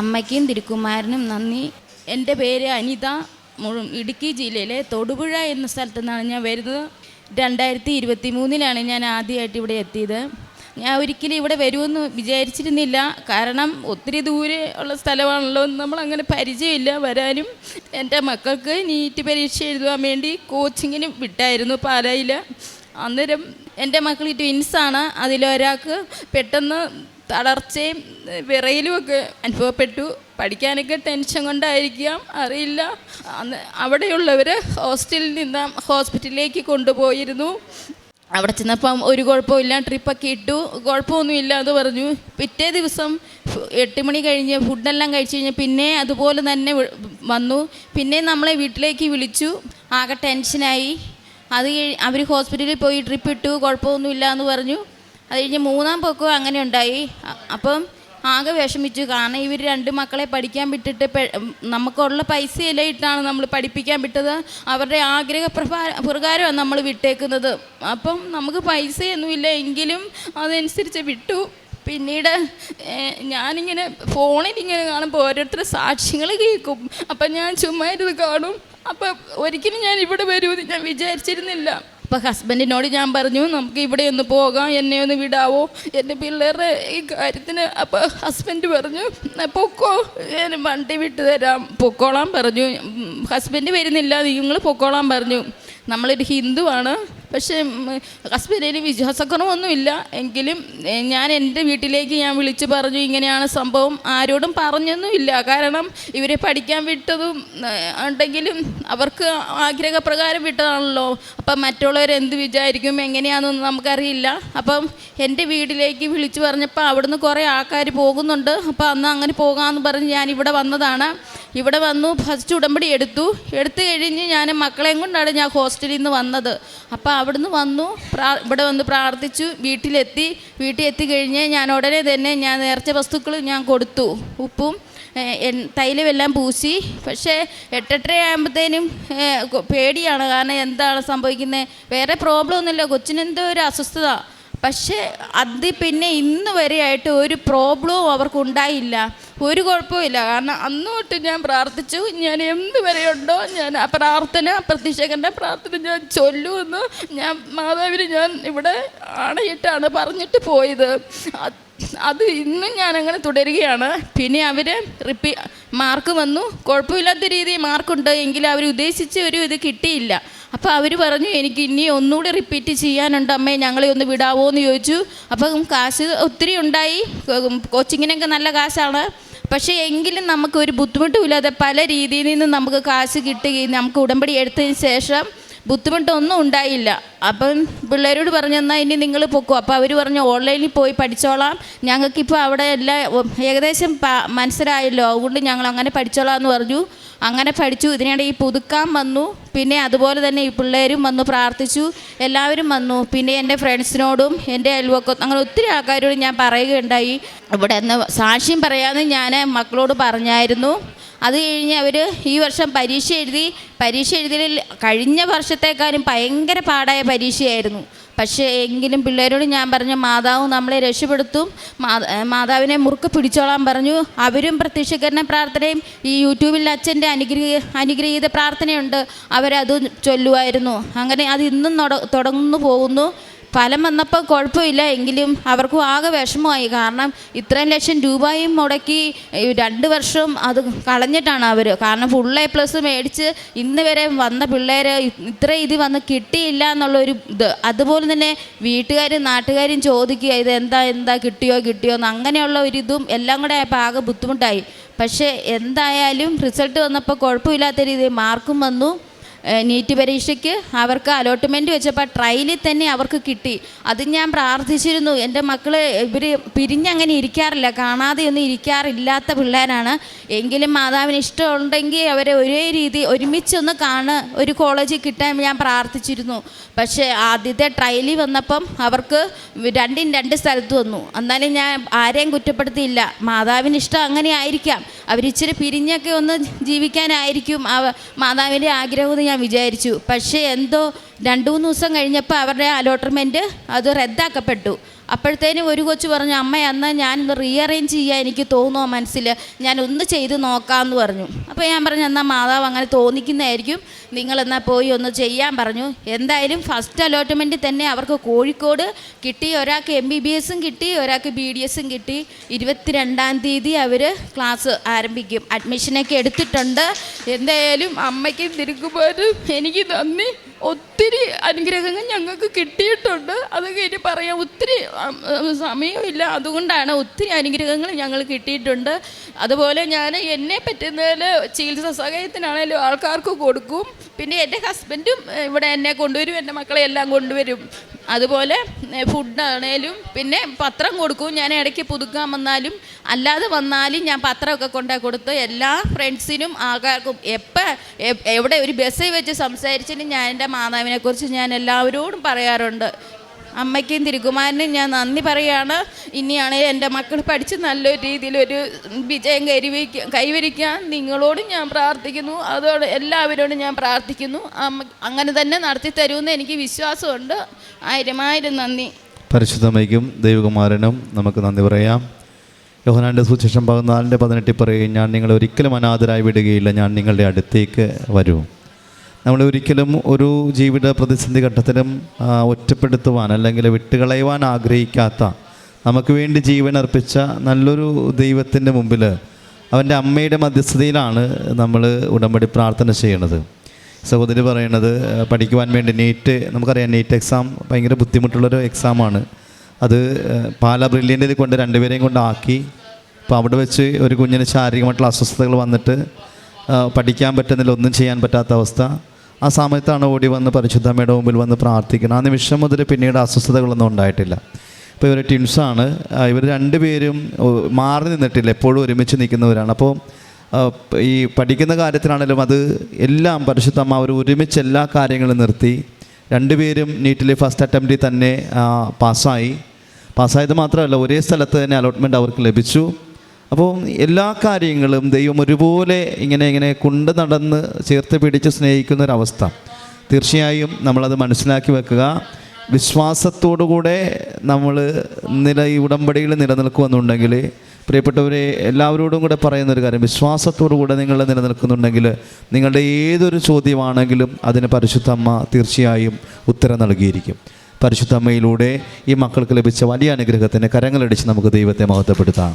അമ്മയ്ക്കും തിരുക്കുമാരനും നന്ദി. എന്റെ പേര് അനിത. ഇടുക്കി ജില്ലയിലെ തൊടുപുഴ എന്ന സ്ഥലത്തു നിന്നാണ് ഞാൻ വരുന്നത്. രണ്ടായിരത്തി ഇരുപത്തി മൂന്നിലാണ് ഞാൻ ആദ്യമായിട്ട് ഇവിടെ എത്തിയത്. ഞാൻ ഒരിക്കലും ഇവിടെ വരുമെന്ന് വിചാരിച്ചിരുന്നില്ല. കാരണം ഒത്തിരി ദൂരെ ഉള്ള സ്ഥലമാണല്ലോ നമ്മളങ്ങനെ പരിചയമില്ല വരാനും. എന്റെ മക്കൾക്ക് നീറ്റ് പരീക്ഷ എഴുതുവാൻ വേണ്ടി കോച്ചിങ്ങിന് വിട്ടായിരുന്നു പാലായിൽ അന്നേരം എന്റെ മക്കൾ ട്വിൻസാണ് അതിലൊരാൾക്ക് പെട്ടെന്ന് തളർച്ചയും വിറയിലും ഒക്കെ അനുഭവപ്പെട്ടു. പഠിക്കാനൊക്കെ ടെൻഷൻ കൊണ്ടായിരിക്കാം അറിയില്ല. അന്ന് അവിടെയുള്ളവർ ഹോസ്റ്റലിൽ നിന്ന് ഹോസ്പിറ്റലിലേക്ക് കൊണ്ടുപോയിരുന്നു. അവിടെ ചെന്നപ്പം ഒരു കുഴപ്പമില്ല ട്രിപ്പൊക്കെ ഇട്ടു. കുഴപ്പമൊന്നുമില്ല എന്ന് പറഞ്ഞു. പിറ്റേ ദിവസം എട്ട് മണി കഴിഞ്ഞ് ഫുഡെല്ലാം കഴിച്ചു കഴിഞ്ഞ് പിന്നെ അതുപോലെ തന്നെ വന്നു. പിന്നെ നമ്മളെ വീട്ടിലേക്ക് വിളിച്ചു. ആകെ ടെൻഷനായി അത് അവർ ഹോസ്പിറ്റലിൽ പോയി ട്രിപ്പ് ഇട്ടു. കുഴപ്പമൊന്നുമില്ല എന്ന് പറഞ്ഞു. അത് കഴിഞ്ഞ് മൂന്നാം പൊക്കവും അങ്ങനെ ഉണ്ടായി. അപ്പം ആകെ വിഷമിച്ചു. കാരണം ഇവർ രണ്ട് മക്കളെ പഠിക്കാൻ വിട്ടിട്ട് നമുക്കുള്ള പൈസയെല്ലാം ഇട്ടാണ് നമ്മൾ പഠിപ്പിക്കാൻ വിട്ടത്. അവരുടെ ആഗ്രഹ പ്രകാ- പ്രകാരമാണ് നമ്മൾ വിട്ടേക്കുന്നത്. അപ്പം നമുക്ക് പൈസയൊന്നുമില്ല. എങ്കിലും അതനുസരിച്ച് വിട്ടു. പിന്നീട് ഞാനിങ്ങനെ ഫോണിൽ ഇങ്ങനെ കാണുമ്പോൾ ഓരോരുത്തരുടെ സാക്ഷ്യങ്ങൾ കേൾക്കും. അപ്പം ഞാൻ ചുമ്മാ ഇരുന്ന് കാണും. അപ്പം ഒരിക്കലും ഞാൻ ഇവിടെ വരുമെന്ന് ഞാൻ വിചാരിച്ചിരുന്നില്ല. അപ്പം ഹസ്ബൻഡിനോട് ഞാൻ പറഞ്ഞു നമുക്ക് ഇവിടെ ഒന്ന് പോകാം എന്നെ ഒന്ന് വിടാവോ? എന്റെ പിള്ളേരുടെ ഈ കാര്യത്തിന് അപ്പോൾ ഹസ്ബൻഡ് പറഞ്ഞു "എന്നാ പൊക്കോ ഞാൻ വണ്ടി വിട്ട് തരാം. പൊക്കോളാൻ പറഞ്ഞു. ഹസ്ബൻഡ് വരുന്നില്ല നിങ്ങൾ പൊക്കോളാൻ പറഞ്ഞു. നമ്മളൊരു ഹിന്ദുവാണ്. പക്ഷേ ഹസ്ബൻഡിന് വിശ്വാസക്കുറവൊന്നുമില്ല. എങ്കിലും ഞാൻ എന്റെ വീട്ടിലേക്ക് ഞാൻ വിളിച്ച് പറഞ്ഞു ഇങ്ങനെയാണ് സംഭവം. ആരോടും പറഞ്ഞൊന്നുമില്ല. കാരണം ഇവരെ പഠിക്കാൻ വിട്ടതും ഉണ്ടെങ്കിലും അവർക്ക് ആഗ്രഹപ്രകാരം വിട്ടതാണല്ലോ. അപ്പം മറ്റുള്ളവർ എന്ത് വിചാരിക്കും എങ്ങനെയാണെന്നൊന്നും നമുക്കറിയില്ല. അപ്പം എന്റെ വീട്ടിലേക്ക് വിളിച്ച് പറഞ്ഞപ്പോൾ അവിടുന്ന് കുറേ ആൾക്കാർ പോകുന്നുണ്ട്. അപ്പോൾ അന്ന് അങ്ങനെ പോകാമെന്ന് പറഞ്ഞ് ഞാൻ ഇവിടെ വന്നതാണ്. ഇവിടെ വന്നു ഫസ്റ്റ് ഉടമ്പടി എടുത്തു. എടുത്തു കഴിഞ്ഞ് ഞാൻ മക്കളെയും കൊണ്ടാണ് ഞാൻ ഹോസ്റ്റലിൽ നിന്ന് വന്നത്. അപ്പോൾ അവിടുന്ന് വന്നു ഇവിടെ വന്ന് പ്രാർത്ഥിച്ചു വീട്ടിലെത്തി. വീട്ടിൽ എത്തിക്കഴിഞ്ഞ് ഞാൻ ഉടനെ തന്നെ ഞാൻ നേർച്ച വസ്തുക്കൾ ഞാൻ കൊടുത്തു. ഉപ്പും തൈലമെല്ലാം പൂശി. പക്ഷേ എട്ടെട്ടര ആകുമ്പോഴത്തേനും പേടിയാണ്. കാരണം എന്താണ് സംഭവിക്കുന്നത് വേറെ പ്രോബ്ലം ഒന്നുമില്ല. കൊച്ചിനെന്തോ ഒരു അസ്വസ്ഥത. പക്ഷേ അത് പിന്നെ ഇന്ന് വരെയായിട്ട് ഒരു പ്രോബ്ലവും അവർക്കുണ്ടായില്ല ഒരു കുഴപ്പമില്ല കാരണം അന്ന് തൊട്ട് ഞാൻ പ്രാർത്ഥിച്ചു. ഞാൻ എന്ത് വരെയുണ്ടോ ഞാൻ ആ പ്രാർത്ഥന പ്രത്യക്ഷകന്റെ പ്രാർത്ഥന ഞാൻ ചൊല്ലുമെന്ന് ഞാൻ മാതാവിന് ഞാൻ ഇവിടെ ആണയിട്ടാണ് പറഞ്ഞിട്ട് പോയത്. അത് ഇന്നും ഞാൻ അങ്ങനെ തുടരുകയാണ്. പിന്നെ അവർ റിപ്പീ മാർക്ക് വന്നു. കുഴപ്പമില്ലാത്ത രീതിയിൽ മാർക്കുണ്ട്. എങ്കിൽ അവർ ഉദ്ദേശിച്ച ഒരു ഇത് കിട്ടിയില്ല. അപ്പോൾ അവർ പറഞ്ഞു എനിക്ക് ഇനി ഒന്നുകൂടി റിപ്പീറ്റ് ചെയ്യാനുണ്ട് അമ്മേ. ഞങ്ങളെ ഒന്ന് വിടാവോ എന്ന് ചോദിച്ചു. അപ്പം കാശ് ഒത്തിരി ഉണ്ടായി. കോച്ചിങ്ങിനൊക്കെ നല്ല കാശാണ്. പക്ഷേ എങ്കിലും നമുക്ക് ഒരു ബുദ്ധിമുട്ടുമില്ലാതെ പല രീതിയിൽ നിന്നും നമുക്ക് കാശ് കിട്ടുകയും നമുക്ക് ഉടമ്പടി എടുത്തതിന് ശേഷം ബുദ്ധിമുട്ടൊന്നും ഉണ്ടായില്ല. അപ്പം പിള്ളേരോട് പറഞ്ഞു എന്നാൽ ഇനി നിങ്ങൾ പൊക്കോ. അപ്പോൾ അവർ പറഞ്ഞു ഓൺലൈനിൽ പോയി പഠിച്ചോളാം. ഞങ്ങൾക്കിപ്പോൾ അവിടെ എല്ലാ ഏകദേശം മനസ്സിലായല്ലോ. അതുകൊണ്ട് ഞങ്ങൾ അങ്ങനെ പഠിച്ചോളാം എന്ന് പറഞ്ഞു. അങ്ങനെ പഠിച്ചു. ഇതിനിടെ ഈ പുതുക്കാൻ വന്നു. പിന്നെ അതുപോലെ തന്നെ ഈ പിള്ളേരും വന്നു പ്രാർത്ഥിച്ചു. എല്ലാവരും വന്നു. പിന്നെ എന്റെ ഫ്രണ്ട്സിനോടും എന്റെ അയൽവക്കത്തും അങ്ങനെ ഒത്തിരി ആൾക്കാരോട് ഞാൻ പറയുകയുണ്ടായി. ഇവിടെ നിന്ന് സാക്ഷ്യം പറയാമെന്ന് ഞാൻ മക്കളോട് പറഞ്ഞായിരുന്നു. അത് കഴിഞ്ഞ് അവർ ഈ വർഷം പരീക്ഷ എഴുതി പരീക്ഷ എഴുതിയതിൽ കഴിഞ്ഞ വർഷത്തേക്കാളും ഭയങ്കര പാടായ പരീക്ഷയായിരുന്നു. പക്ഷേ എങ്കിലും പിള്ളേരോട് ഞാൻ പറഞ്ഞു മാതാവ് നമ്മളെ രക്ഷപ്പെടുത്തും. മാതാവിനെ മുറുക്ക് പിടിച്ചോളാൻ പറഞ്ഞു. അവരും പ്രത്യക്ഷീകരണ പ്രാർത്ഥനയും ഈ യൂട്യൂബിൽ അച്ഛന്റെ അനുഗ്രഹീ അനുഗ്രഹീത പ്രാർത്ഥനയുണ്ട്. അവരത് ചൊല്ലുമായിരുന്നു. അങ്ങനെ അത് ഇന്നും തുടർന്നു പോകുന്നു. ഫലം വന്നപ്പോൾ കുഴപ്പമില്ല. എങ്കിലും അവർക്കും ആകെ വിഷമമായി. കാരണം ഇത്രയും ലക്ഷം രൂപയും മുടക്കി രണ്ട് വർഷം അത് കളഞ്ഞിട്ടാണ് അവർ കാരണം ഫുൾ എ പ്ലസ് മേടിച്ച് ഇന്ന് വരെ വന്ന പിള്ളേർ ഇത്ര ഇത് വന്ന് കിട്ടിയില്ല എന്നുള്ളൊരു ഇത്. അതുപോലെ തന്നെ വീട്ടുകാരും നാട്ടുകാരും ചോദിക്കുക ഇത് എന്താ എന്താ കിട്ടിയോ കിട്ടിയോ? എന്ന് അങ്ങനെയുള്ള ഒരു ഇതും എല്ലാം കൂടെ ആയപ്പോൾ ആകെ ബുദ്ധിമുട്ടായി. പക്ഷേ എന്തായാലും റിസൾട്ട് വന്നപ്പോൾ കുഴപ്പമില്ലാത്ത രീതിയിൽ മാർക്കും വന്നു. നീറ്റ് പരീക്ഷയ്ക്ക് അവർക്ക് അലോട്ട്മെന്റ് വെച്ചപ്പോൾ ട്രയലിൽ തന്നെ അവർക്ക് കിട്ടി. അത് ഞാൻ പ്രാർത്ഥിച്ചിരുന്നു. എന്റെ മക്കൾ ഇവർ പിരിഞ്ഞങ്ങനെ ഇരിക്കാറില്ല. കാണാതെയൊന്നും ഇരിക്കാറില്ലാത്ത പിള്ളേരാണ്. എങ്കിലും മാതാവിന് ഇഷ്ടമുണ്ടെങ്കിൽ അവരെ ഒരേ രീതി ഒരുമിച്ചൊന്ന് കാണ് ഒരു കോളേജിൽ കിട്ടാൻ ഞാൻ പ്രാർത്ഥിച്ചിരുന്നു. പക്ഷേ ആദ്യത്തെ ട്രയലിൽ വന്നപ്പം അവർക്ക് രണ്ടും രണ്ട് സ്ഥലത്ത് വന്നു. എന്നാലും ഞാൻ ആരെയും കുറ്റപ്പെടുത്തിയില്ല. മാതാവിന് ഇഷ്ടം അങ്ങനെ ആയിരിക്കാം. അവരിച്ചിരി പിരിഞ്ഞൊക്കെ ഒന്ന് ജീവിക്കാനായിരിക്കും അവ മാതാവിന്റെ ആഗ്രഹമെന്ന് ഞാൻ വിചാരിച്ചു. പക്ഷേ എന്തോ രണ്ട് മൂന്ന് ദിവസം കഴിഞ്ഞപ്പോൾ അവരുടെ അലോട്ട്മെന്റ് അത് റദ്ദാക്കപ്പെട്ടു. അപ്പോഴത്തേനും ഒരു കൊച്ചു പറഞ്ഞു അമ്മ അന്ന് ഞാനിന്ന് റീഅറേഞ്ച് ചെയ്യാൻ എനിക്ക് തോന്നുമോ മനസ്സിൽ ഞാൻ ഒന്ന് ചെയ്ത് നോക്കാമെന്ന് പറഞ്ഞു. അപ്പോൾ ഞാൻ പറഞ്ഞു എന്നാൽ മാതാവ് അങ്ങനെ തോന്നിക്കുന്നതായിരിക്കും. നിങ്ങളെന്നാൽ പോയി ഒന്ന് ചെയ്യാൻ പറഞ്ഞു. എന്തായാലും ഫസ്റ്റ് അലോട്ട്മെന്റിൽ തന്നെ അവർക്ക് കോഴിക്കോട് കിട്ടി ഒരാൾക്ക് എം ബി ബി എസും കിട്ടി ഒരാൾക്ക് ബി ഡി എസും കിട്ടി. ഇരുപത്തിരണ്ടാം തീയതി അവർ ക്ലാസ് ആരംഭിക്കും. അഡ്മിഷനൊക്കെ എടുത്തിട്ടുണ്ട്. എന്തായാലും അമ്മയ്ക്കും തിരുക്കുമ്പോഴും എനിക്ക് നന്ദി. ഒത്തിരി അനുഗ്രഹങ്ങൾ ഞങ്ങൾക്ക് കിട്ടിയിട്ടുണ്ട്. അതൊക്കെ ഇനി പറയാം ഒത്തിരി സമയമില്ല. അതുകൊണ്ടാണ് ഒത്തിരി അനുഗ്രഹങ്ങൾ ഞങ്ങൾ കിട്ടിയിട്ടുണ്ട്. അതുപോലെ ഞാൻ എന്നെ പറ്റുന്നതിൽ ചികിത്സാ സഹായത്തിനാണേലും ആൾക്കാർക്ക് കൊടുക്കും. പിന്നെ എന്റെ ഹസ്ബൻഡും ഇവിടെ എന്നെ കൊണ്ടുവരും എന്റെ മക്കളെ എല്ലാം കൊണ്ടുവരും. അതുപോലെ ഫുഡാണേലും പിന്നെ പത്രം കൊടുക്കും. ഞാൻ ഇടയ്ക്ക് പുതുക്കാൻ വന്നാലും അല്ലാതെ വന്നാലും ഞാൻ പത്രമൊക്കെ കൊണ്ടു കൊടുത്ത് എല്ലാ ഫ്രണ്ട്സിനും ആൾക്കാർക്കും എപ്പോൾ എവിടെ ഒരു ബസ്സിൽ വെച്ച് സംസാരിച്ചിട്ട് ഞാൻ എന്റെ മാതാവിനെക്കുറിച്ച് ഞാൻ എല്ലാവരോടും പറയാറുണ്ട്. അമ്മയ്ക്കും തിരുകുമാരനും ഞാൻ നന്ദി പറയുകയാണ് ഇനിയാണെങ്കിൽ എന്റെ മക്കൾ പഠിച്ച് നല്ലൊരു രീതിയിലൊരു വിജയം കൈവരിക്ക കൈവരിക്കാൻ നിങ്ങളോടും ഞാൻ പ്രാർത്ഥിക്കുന്നു. അതോട് എല്ലാവരോടും ഞാൻ പ്രാർത്ഥിക്കുന്നു. അമ്മ അങ്ങനെ തന്നെ നടത്തി തരുമെന്ന് എനിക്ക് വിശ്വാസമുണ്ട്. ആയിരം ആയിരം നന്ദി. പരിശുദ്ധമയ്ക്കും ദൈവകുമാരനും നമുക്ക് നന്ദി പറയാം. യോഹനാന്റെ സുശേഷം പതിനാലിന്റെ പതിനെട്ടിൽ പറയുകയും ഞാൻ നിങ്ങളെ ഒരിക്കലും അനാഥരായി വിടുകയില്ല. ഞാൻ നിങ്ങളുടെ അടുത്തേക്ക് വരും. നമ്മൾ ഒരിക്കലും ഒരു ജീവിത പ്രതിസന്ധി ഘട്ടത്തിലും ഒറ്റപ്പെടുത്തുവാൻ അല്ലെങ്കിൽ വിട്ടുകളയുവാൻ ആഗ്രഹിക്കാത്ത നമുക്ക് വേണ്ടി ജീവൻ അർപ്പിച്ച നല്ലൊരു ദൈവത്തിന്റെ മുമ്പിൽ അവന്റെ അമ്മയുടെ മധ്യസ്ഥതയിലാണ് നമ്മൾ ഉടമ്പടി പ്രാർത്ഥന ചെയ്യണത്. സഹോദരി പറയണത് പഠിക്കുവാൻ വേണ്ടി നീറ്റ് നമുക്കറിയാം നീറ്റ് എക്സാം ഭയങ്കര ബുദ്ധിമുട്ടുള്ളൊരു എക്സാമാണ്. അത് പാലാ ബ്രില്യന്റിൽ കൊണ്ട് രണ്ടുപേരെയും കൊണ്ടാക്കി അപ്പോൾ അവിടെ വെച്ച് ഒരു കുഞ്ഞിന് ശാരീരികമായിട്ടുള്ള അസ്വസ്ഥതകൾ വന്നിട്ട് പഠിക്കാൻ പറ്റുന്നില്ല ഒന്നും ചെയ്യാൻ പറ്റാത്ത അവസ്ഥ. ആ സമയത്താണ് ഓടി വന്ന് പരിശുദ്ധമ്മയുടെ മുമ്പിൽ വന്ന് പ്രാർത്ഥിക്കുന്നത്. ആ നിമിഷം മുതൽ പിന്നീട് അസ്വസ്ഥതകളൊന്നും ഉണ്ടായിട്ടില്ല. ഇപ്പോൾ ഇവർ ട്വിൻസാണ്. ഇവർ രണ്ടുപേരും മാറി നിന്നിട്ടില്ല. എപ്പോഴും ഒരുമിച്ച് നിൽക്കുന്നവരാണ്. അപ്പോൾ ഈ പഠിക്കുന്ന കാര്യത്തിലാണെങ്കിലും അത് എല്ലാം പരിശുദ്ധമ്മ അവർ ഒരുമിച്ച് എല്ലാ കാര്യങ്ങളും നിർത്തി. രണ്ടുപേരും നീറ്റിൽ ഫസ്റ്റ് അറ്റംപ്റ്റിൽ തന്നെ പാസ്സായി. പാസ്സായത് മാത്രമല്ല ഒരേ സ്ഥലത്ത് തന്നെ അലോട്ട്മെന്റ് അവർക്ക് ലഭിച്ചു. അപ്പോൾ എല്ലാ കാര്യങ്ങളും ദൈവം ഒരുപോലെ ഇങ്ങനെ ഇങ്ങനെ കൊണ്ട് നടന്ന് ചേർത്ത് പിടിച്ച് സ്നേഹിക്കുന്ന ഒരവസ്ഥ തീർച്ചയായും നമ്മളത് മനസ്സിലാക്കി വെക്കുക. വിശ്വാസത്തോടുകൂടെ നമ്മൾ നില ഈ ഉടമ്പടിയിൽ നിലനിൽക്കുമെന്നുണ്ടെങ്കിൽ പ്രിയപ്പെട്ടവരെ എല്ലാവരോടും കൂടെ പറയുന്നൊരു കാര്യം. വിശ്വാസത്തോടു കൂടെ നിങ്ങൾ നിലനിൽക്കുന്നുണ്ടെങ്കിൽ നിങ്ങളുടെ ഏതൊരു ചോദ്യമാണെങ്കിലും അതിന് പരിശുദ്ധമ്മ തീർച്ചയായും ഉത്തരം നൽകിയിരിക്കും. പരിശുദ്ധമ്മയിലൂടെ ഈ മക്കൾക്ക് ലഭിച്ച വലിയ അനുഗ്രഹത്തിന് കരങ്ങളടിച്ച് നമുക്ക് ദൈവത്തെ മഹത്വപ്പെടുത്താം.